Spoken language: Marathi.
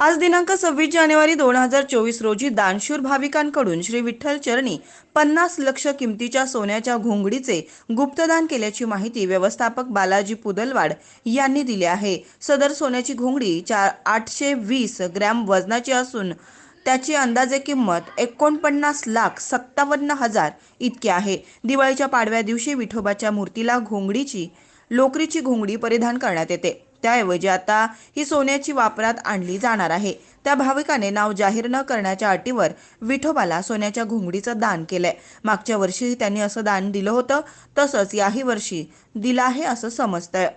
आज दिनांक सव्वीस जानेवारी दोन हजार चोवीस रोजी दानशूर भाविकांकडून श्री विठ्ठल चरणी पन्नास लक्ष किमतीच्या सोन्याच्या घोंगडीचे गुप्तदान केल्याची माहिती व्यवस्थापक बालाजी पुदलवाड यांनी दिली आहे. सदर सोन्याची घोंगडी चार आठशे वीस ग्रॅम वजनाची असून त्याची अंदाजे किंमत एकोणपन्नास लाख सत्तावन्न हजार इतकी आहे. दिवाळीच्या पाडव्या दिवशी विठोबाच्या मूर्तीला घोंगडीची लोकरीची घोंगडी परिधान करण्यात येते. त्याऐवजी आता ही सोन्याची वापरात आणली जाणार आहे. त्या भाविकाने नाव जाहीर न करण्याच्या अटीवर विठोबाला सोन्याच्या घोंगडीचं दान केलंय. मागच्या वर्षीही त्यांनी असं दान दिलं होतं तसंच याही वर्षी दिलं आहे असं समजतंय.